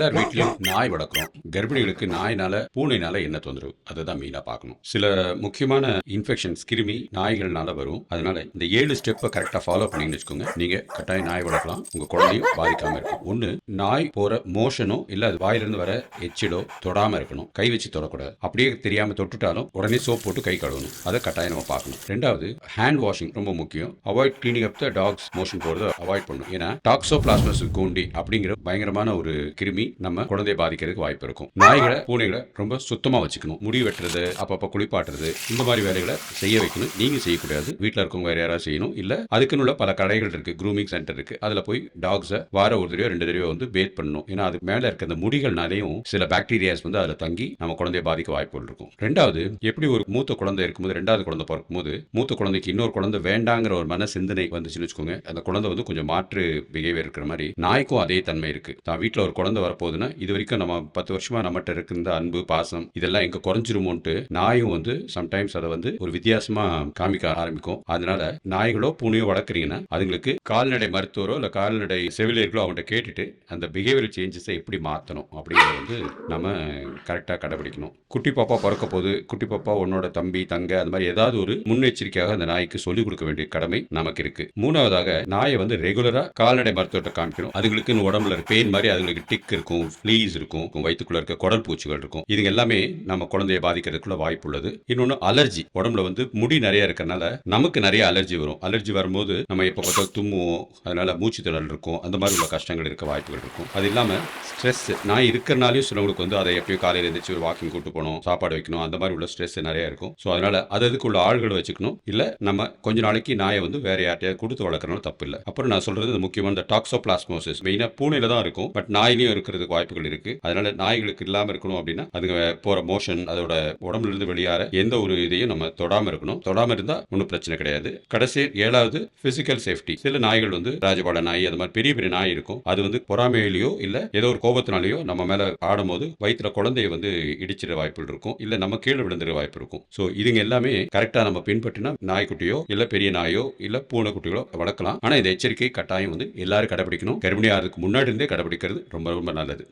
எல்லார் வீட்லயும் நாய் வளர்க்குறோம். கர்ப்பிணிகளுக்கு நாய்னால பூனைனால என்ன தொந்தரவு? அதை தான் மெயினாக பார்க்கணும். சில முக்கியமான இன்ஃபெக்ஷன்ஸ் கிருமி நாய்கள்னால வரும். அதனால இந்த ஏழு ஸ்டெப்பை கரெக்டாக ஃபாலோ பண்ணீங்கன்னு வச்சுக்கோங்க. நீங்க கட்டாயம் நாய் வளர்க்கலாம். உங்க குழந்தையும் பாதிக்காம இருக்கும் ஒன்று நாய் போற மோஷனோ இல்லை அது வாயிலிருந்து வர எச்சிலோ தொடாம இருக்கணும். கை வச்சு தொடக்கூடாது. அப்படியே தெரியாம தொட்டுட்டாலும் உடனே சோப் போட்டு கை கழுவணும். அதை கட்டாயம் நம்ம பார்க்கணும். ரெண்டாவது ஹேண்ட் வாஷிங் ரொம்ப முக்கியம். Avoid cleaning up the dogs motion போறதை அவாய்ட் பண்ணணும். ஏன்னா டாக்ஸோ பிளாஸ்மஸ் கூண்டி அப்படிங்கிற பயங்கரமான ஒரு கிருமி நம்ம குழந்தையை பாதிக்கிறதுக்கு வாய்ப்பு இருக்கும். நாய்களை பூனைகளை ரொம்ப சுத்தமா வச்சுக்கணும். முடி வெட்டுறது அப்பப்போ குளிப்பாட்டுறது இந்த மாதிரி வேலைகளை செய்ய வைக்கணும். நீங்க செய்யக்கூடாது. வீட்டில் இருக்கவங்க வேற யாராவது செய்யணும். இல்ல அதுக்குன்னு உள்ள பல கடைகள் இருக்கு. க்ரூமிங் சென்டர் இருக்கு. அதுல போய் டாக்ஸை வார ஒரு தடவை ரெண்டு தடவையோ வந்து பேத் பண்ணணும். ஏன்னா அது மேல இருக்க அந்த முடிகள்னாலையும் சில பாக்டீரியாஸ் வந்து அதுல தங்கி நம்ம குழந்தைய பாதிக்க வாய்ப்புகள் இருக்கும். ரெண்டாவது எப்படி ஒரு மூத்த குழந்தை இருக்கும்போது ரெண்டாவது குழந்தை பிறக்கும்போது மூத்த குழந்தைக்கு இன்னொரு குழந்தை வேண்டாங்கிற ஒரு மன சிந்தனை வந்துச்சுன்னு வச்சுக்கோங்க. அந்த குழந்தை வந்து கொஞ்சம் மாற்று பிஹேவியர் இருக்கிற மாதிரி நாய்க்கும் அதே தன்மை இருக்கு. தான் வீட்டில் ஒரு குழந்தை வரப்போகுதுன்னா இது வரைக்கும் நம்ம பத்து வருஷமா நம்மகிட்ட இருக்கின்ற அன்பு பாசம் இதெல்லாம் எங்க குறைஞ்சிருமோன்ட்டு நாயும் வந்து சம்டைம்ஸ் அதை வந்து ஒரு வித்தியாசமா காமிக்க ஆரம்பிக்கும். அதனால நாய்களோ பூனையோ வளர்க்குறீங்கன்னா அதுங்களுக்கு கால்நடை மருத்துவரோ இல்லை கால்நடை செவிலியர்களோ அவங்கள்ட்ட கேட்டுட்டு அந்த பிஹேவியர் சேஞ்சஸை எப்படி மாற்றணும் அப்படிங்கிறத வந்து நம்ம கரெக்டாக கடைபிடிக்கணும். குட்டி பாப்பா பிறக்க போது குட்டி பாப்பா உன்னோட தம்பி தங்க அது மாதிரி ஏதாவது ஒரு முன்னெச்சரிக்கையாக அந்த நாய்க்கு சொல்லிக் கொடுக்க வேண்டிய கடமை நமக்கு இருக்கு. மூணாவதாக நாயை வந்து ரெகுலரா கால்நடை மருத்துவத்தை காமிக்கணும். அதுங்களுக்குன்னு உடம்புல பெயின் மாதிரி அதுங்களுக்கு டிக் இருக்கும் ஃப்ளீஸ் இருக்கும் வயிற்றுக்குள்ள இருக்க குடல் பூச்சிகள் இருக்கும். இதுங்க எல்லாமே நம்ம குழந்தைய பாதிக்கிறதுக்குள்ள வாய்ப்பு உள்ளது. இன்னொன்று அலர்ஜி உடம்புல வந்து முடி நிறைய இருக்கறனால நமக்கு நிறைய அலர்ஜி வரும். அலர்ஜி வரும்போது நம்ம எப்போ பார்த்தா தும்முவோம் அதனால மூச்சு திணறல் இருக்கும் அந்த மாதிரி உள்ள கஷ்டங்கள் இருக்க வாய்ப்புகள் இருக்கும். அது இல்லாமல் ஸ்ட்ரெஸ் நான் இருக்கிறனாலையும் சிலவங்களுக்கு வந்து அதை எப்பயும் காலையில் எழுந்திரிச்சு ஒரு வாக்கிங் கூட்டு போகணும் சாப்பாடு வைக்கணும் அந்த மாதிரி உள்ள ஸ்ட்ரெஸ் நிறைய இருக்கும். ஸோ அதனால அது அதுக்குள்ள ஆள்களை வச்சுக்கணும். இல்லை நம்ம கொஞ்ச நாளைக்கு நாயை வந்து வேற யார்ட்டையாவது கொடுத்து வளர்க்கறனால தப்பு இல்லை அப்புறம் நான் சொல்றது முக்கியமான இந்த டாக்ஸோபிளாஸ்மோசிஸ் மெயினாக பூனையில தான் இருக்கும் பட் நாயிலையும் இருக்கிறதுக்கு வாய்ப்புகள் இருக்கு. அதனால நாய்களுக்கு இல்லாம இருக்கணும் அப்படின்னா அதுங்க போற மோஷன் அதோட உடம்புல இருந்து வெளியாற எந்த ஒரு இதையும் நம்ம தொடாம இருக்கணும். தொடாம இருந்தா ஒன்றும் பிரச்சனை கிடையாது. கடைசி ஏழாவது பிசிக்கல் சேஃப்டி சில நாய்கள் வந்து ராஜபாட நாய் அது மாதிரி பெரிய பெரிய நாய் இருக்கும். அது வந்து பொறாமையிலையோ இல்ல ஏதோ ஒரு கோபத்தினாலேயோ நம்ம மேல ஆடும்போது வயிற்றுல குழந்தைய வந்து இடிச்சிட வாய்ப்புகள் இருக்கும். இல்ல நம்ம கீழே விழுந்துற வாய்ப்பு இருக்கும். ஸோ இதுங்க எல்லாமே கரெக்டா நம்ம பின்பற்றினா நாய்க்குட்டியோ இல்ல பெரிய நாயோ இல்ல பூனைக்குட்டிகளோ வளர்க்கலாம். ஆனா இந்த எச்சரிக்கை கட்டாயம் வந்து எல்லாரும் கடைபிடிக்கணும். கர்ப்பிணியாகிறதுக்கு முன்னாடி இருந்தே கடைபிடிக்கிறது ரொம்ப ரொம்ப நல்லது